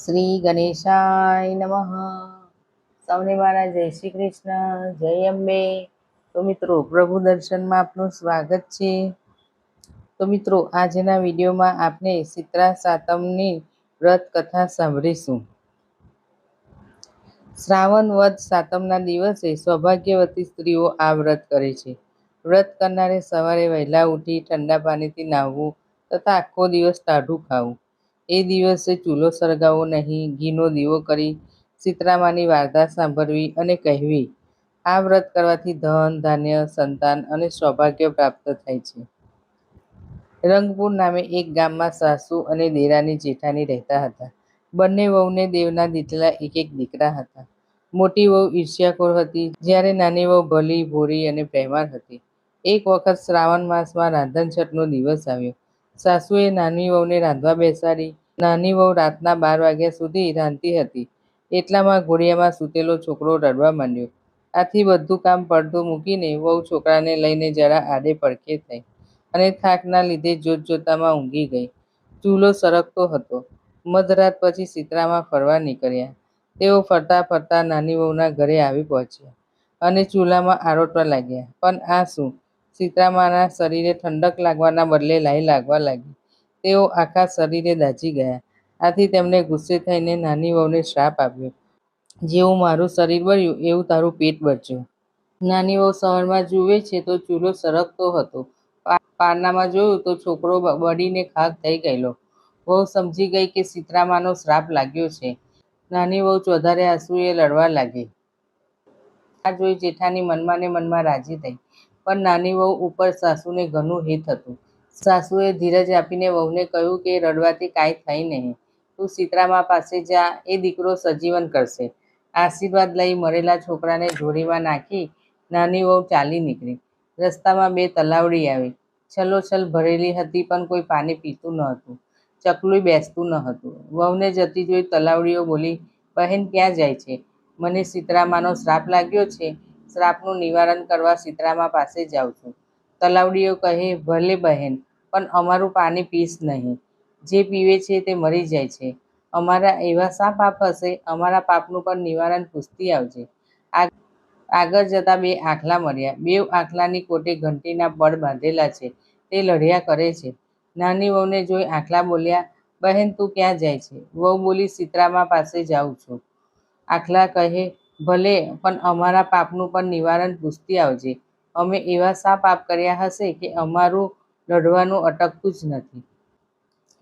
શ્રી ગણેશાય નમઃ. સૌને મારા જય શ્રી કૃષ્ણ, જય અંબે. તો મિત્રો, પ્રભુ દર્શનમાં આપનું સ્વાગત છે. તો મિત્રો, આજના વિડીયોમાં આપણે શીતળા સાતમની વ્રત કથા સાંભળીશું. શ્રાવણ વદ સાતમના દિવસે સૌભાગ્યવતી સ્ત્રીઓ આ વ્રત કરે છે. વ્રત કરનારે સવારે વહેલા ઉઠી ઠંડા પાણીથી નાહવું તથા આખો દિવસ ટાઢું ખાવું. એ દિવસે ચૂલો સળગાવવો નહીં, ઘીનો દીવો કરી સીતરામાની વાર્તા સાંભળવી અને કહેવી. આ વ્રત કરવાથી ધન, ધાન્ય, સંતાન અને સૌભાગ્ય પ્રાપ્ત થાય છે. રંગપુર નામે એક ગામમાં સાસુ અને દેરાની જેઠાની રહેતા હતા. બંને વહુને દેવના દીકરા એક એક દીકરા હતા. મોટી વહુ ઈર્ષ્યાખોર હતી, જ્યારે નાની વહુ ભલી, ભોરી અને પ્રેમાળ હતી. એક વખત શ્રાવણ માસમાં રાંધણછઠનો દિવસ આવ્યો. સાસુએ નાની વહુને રાંધવા બેસાડી. નાની વહુ રાતના બાર વાગ્યા સુધી રાંધતી હતી. એટલામાં ઘોડિયામાં સૂતેલો છોકરો રડવા માંડ્યો. આથી બધું કામ પડતું મૂકીને વહુ છોકરાને લઈને જરા આડે પડખે થઈ અને થાકના લીધે જોત જોતામાં ઊંઘી ગઈ. ચૂલો સરકતો હતો. મધરાત પછી સિતરામાં ફરવા નીકળ્યા. તેઓ ફરતા ફરતા નાની વહુના ઘરે આવી પહોંચ્યા અને ચૂલામાં આરોટવા લાગ્યા. પણ આ શું? સીતરામાના શરીરે ઠંડક લાગવાના બદલે લાઈ લાગવા લાગી. તેઓ આખા શરીરે દાઝી ગયા. આથી તેમણે ગુસ્સે થઈને નાની વહુને શ્રાપ આપ્યો. જેવું મારું શરીર બળ્યું એવું તારું પેટ બચ્યું. નાની વહુ સવારમાં જુએ છે તો ચૂલો સરકતો હતો. પારનામાં જોયું તો છોકરો બળીને ખાક થઈ ગયેલો. વહુ સમજી ગઈ કે સીતરામાનો શ્રાપ લાગ્યો છે. નાની વહુ ચોધારે આંસુએ લડવા લાગી. આ જોઈ જેઠાની મનમાં ને મનમાં રાજી થઈ. પણ નાની વહુ ઉપર સાસુને ઘણું હિત હતું. સાસુએ ધીરજ આપીને વહુને કહ્યું કે રડવાથી કાંઈ થઈ નહીં. તું સીતરામા પાસે જા, એ દીકરો સજીવન કરશે. આશીર્વાદ લઈ મરેલા છોકરાને જોડીમાં નાખી નાની વહુ ચાલી નીકળી. રસ્તામાં બે તલાવડી આવી. છલોછલ ભરેલી હતી પણ કોઈ પાણી પીતું ન હતું. ચકલું બેસતું ન હતું. વહુને જતી જોઈ તલાવડીઓ બોલી, બહેન ક્યાં જાય છે? મને સીતરામાનો શ્રાપ લાગ્યો છે. શ્રાપનું નિવારણ કરવા સીતરામા પાસે જાઉં છું. તલાવડીઓ કહે, ભલે બહેન, પણ અમારું પાણી પીશ નહીં. જે પીવે છે તે મરી જાય છે. અમારા એવા શા પાપ હશે, અમારા પાપનું પણ નિવારણ પૂછતી આવજે. આગળ જતા બે આખલા મર્યા. બેવ આખલાની કોટે ઘંટીના બળ બાંધેલા છે. તે લડ્યા કરે છે. નાની વહુને જોઈ આખલા બોલ્યા, બહેન, તું ક્યાં જાય છે? વહુ બોલી, સીતરામા પાસે જાઉં છું. આખલા કહે ભલે, પણ અમારા પાપનું પણ નિવારણ પૂછતી આવજે. અમે એવા શા પાપ કર્યા હશે કે અમારું લડવાનું અટકતું જ નથી.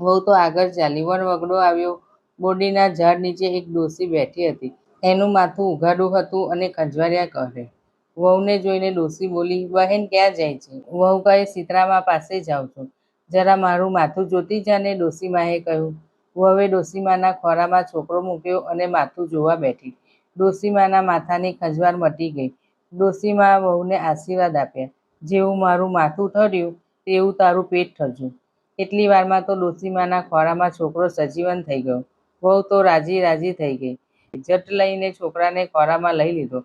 વહુ તો આગળ ચાલી, વણ વગડો આવ્યો. બોડીના ઝાડ નીચે એક ડોસી બેઠી હતી. એનું માથું ઉઘાડું હતું અને ખંજવાર્યા કહે, વહુને જોઈને ડોસી બોલી, બહેન, ક્યાં જાય છે? વહુ કહે, સીતરામા પાસે જાઉં છું. જરા મારું માથું જોતી જાને ડોસીમાએ કહ્યું. વહુએ ડોસીમાના ખોરામાં છોકરો મૂક્યો અને માથું જોવા બેઠી. ડોસીમાના માથાની ખંજવાર મટી ગઈ. ડોસીમા વહુને આશીર્વાદ આપ્યા. જેવું મારું માથું ઠર્યું, તેવું તારું પેટ ઠરજું. એટલી વારમાં તો ડોસીમાના ખોરામાં છોકરો સજીવન થઈ ગયો. વહુ તો રાજી રાજી થઈ ગઈ. જટ લઈને છોકરાને ખોરામાં લઈ લીધો.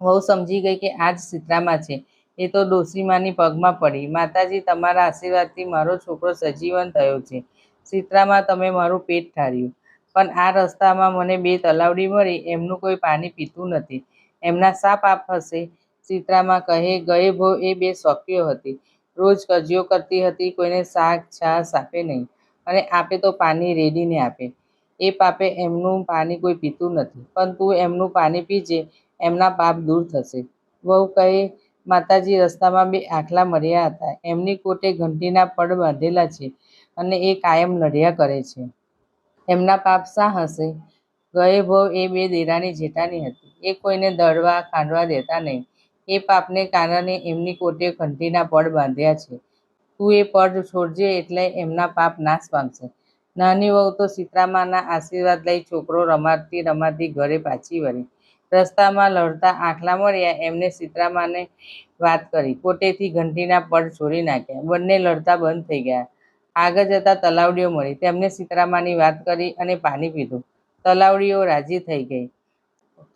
વહુ સમજી ગઈ કે આ જ સીતરામાં છે. એ તો ડોસીમાની પગમાં પડી. માતાજી, તમારા આશીર્વાદથી મારો છોકરો સજીવન થયો છે. સીતરામાં તમે મારું પેટ ઠાર્યું. પણ આ રસ્તામાં મને બે તલાવડી મળી, એમનું કોઈ પાણી પીતું નથી. એમના શા પાપ હશે. સીતરામાં કહે, ગયે ભો, એ બે શોખીઓ હતી. રોજ કજીઓ કરતી હતી, કોઈને શાક, છાશ આપે નહીં. અને આપે તો પાણી રેડીને આપે. એ પાપે એમનું પાણી કોઈ પીતું નથી. પણ તું એમનું પાણી પીજે, એમના પાપ દૂર થશે. વહુ કહે, માતાજી, રસ્તામાં બે આખલા મર્યા હતા. એમની કોટે ઘંટીના પડ બાંધેલા છે અને એ કાયમ લડ્યા કરે છે. એમના પાપ શા હશે? ગયે ભવ એ બે દેરાની જેઠાની હતી. એ કોઈને દળવા, ખાંડવા દેતા નહીં. એ પાપને કારણે એમની કોટે ઘંટીના પડ બાંધ્યા છે. તું એ પડ છોડજે એટલે એમના પાપ નાશ પામશે. નાની વહુ તો સીતરામાના આશીર્વાદ લઈ છોકરો રમાડતી રમાડતી ઘરે પાછી વળી. રસ્તામાં લડતા આખલા મળ્યા, એમને સીતરામાને વાત કરી. કોટેથી ઘંટીના પડ છોડી નાખ્યા. બંને લડતા બંધ થઈ ગયા. આગળ જતા તલાવડીઓ મળી તેમને સીતરામાની વાત કરી અને પાણી પીધું. તલાવડીઓ રાજી થઈ ગઈ.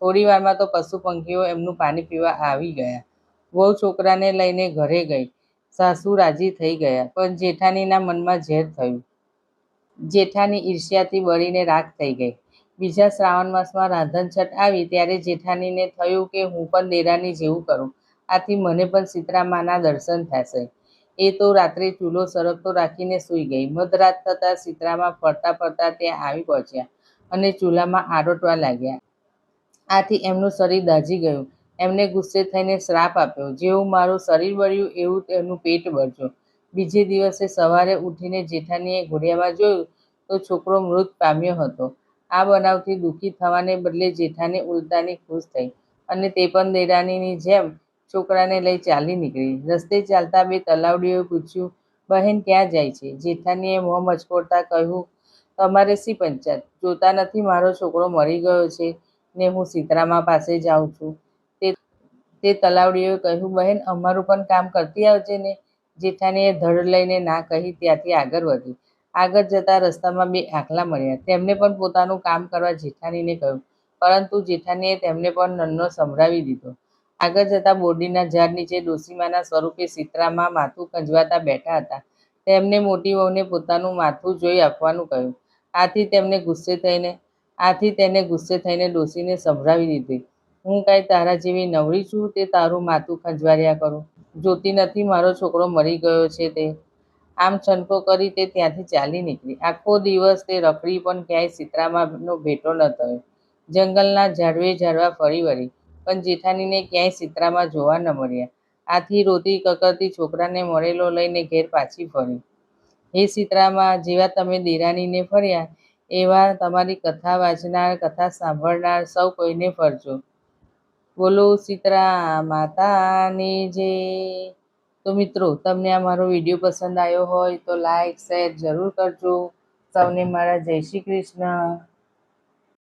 થોડી વારમાં તો પશુ પંખીઓ એમનું પાણી પીવા આવી ગયા. વહુ છોકરાને લઈને ઘરે ગઈ. સાસુ રાજી થઈ ગયા, પણ જેઠાણીના મનમાં ઝેર થયું. જેઠાની ઈર્ષ્યાથી બળીને રાખ થઈ ગઈ. બીજા શ્રાવણ માસમાં રાંધણછટ આવી ત્યારે જેઠાણીને થયું કે હું પણ દેરાની જેવું કરું. આથી મને પણ સીતરામાના દર્શન થશે. એ તો રાત્રે ચૂલો સરકતો રાખીને સૂઈ ગઈ. મધરાત થતાં સીતરામાં ફરતા ફરતા ત્યાં આવી પહોંચ્યા અને ચૂલામાં આરોટવા લાગ્યા. આથી એમનું શરીર દાઝી ગયું. એમને ગુસ્સે થઈને શ્રાપ આપ્યો, જેવું મારું શરીર બળ્યું, એવું તેનું પેટ બળજો બીજે દિવસે સવારે ઉઠીને જેઠાણીએ ઘોડિયામાં જોયું તો છોકરો મૃત પામ્યો હતો. આ બનાવથી દુઃખી થવાને બદલે જેઠાની ઉલટાની ખુશ થઈ અને તે પણ દેરાણીની જેમ છોકરાને લઈ ચાલી નીકળી. રસ્તે ચાલતા બે તલાવડીઓએ પૂછ્યું, બહેન, ક્યાં જાય છે? જેઠાનીએ મોં મચકોડતા કહ્યું, તમારે શી પંચાયત? જોતા નથી મારો છોકરો મરી ગયો છે ને હું સીતરામા પાસે જાઉં છું. તે તે તલાવડીઓએ કહ્યું, બહેન, અમારું પણ કામ કરતી આવજે ને. જેઠાનીએ ધડ લઈને ના કહી ત્યાંથી આગળ વધી. આગળ જતા રસ્તામાં બે આખલા મળ્યા. તેમને પણ પોતાનું કામ કરવા જેઠાણીને કહ્યું, પરંતુ જેઠાનીએ તેમને પણ નન્નો સંભળાવી દીધો. આગળ જતા બોરડીના ઝાડ નીચે ડોસીમાના સ્વરૂપે સીતરામાં માથું ખંજવાતા બેઠા હતા. તેમને મોટી વહુને પોતાનું માથું જોઈ આપવાનું કહ્યું. આથી તેમને ગુસ્સે થઈને, આથી તેને ગુસ્સે થઈને ડોસીને સંભળાવી દીધી. હું કાંઈ તારા જેવી નવરી છું તે તારું માથું ખંજવાર્યા કરું. જોતી નથી મારો છોકરો મરી ગયો છે તે. આમ છનકો કરી તે ત્યાંથી ચાલી નીકળી. આખો દિવસ તે રખડી પણ ક્યાંય સીતરામાનો ભેટો ન થયો. જંગલના ઝાડવે ઝાડવા ફરી વળી. પણ જેઠાણીને ક્યાંય સિત્રામાં જોવા ન મળ્યા. આથી રોતી કકરતી છોકરાને મળેલો લઈને ઘેર પાછી ફરી હે સિત્રામાં, જેવા તમે દેરાણીને ફર્યા, એવા તમારી કથા વાંચનાર, કથા સાંભળનાર સૌ કોઈને ફરજો. બોલો સીતરા માતાની જે. તો મિત્રો, તમને આ મારો વીડિયો પસંદ આવ્યો હોય તો લાઈક, શેર જરૂર કરજો. સૌને મારા જય શ્રી કૃષ્ણ.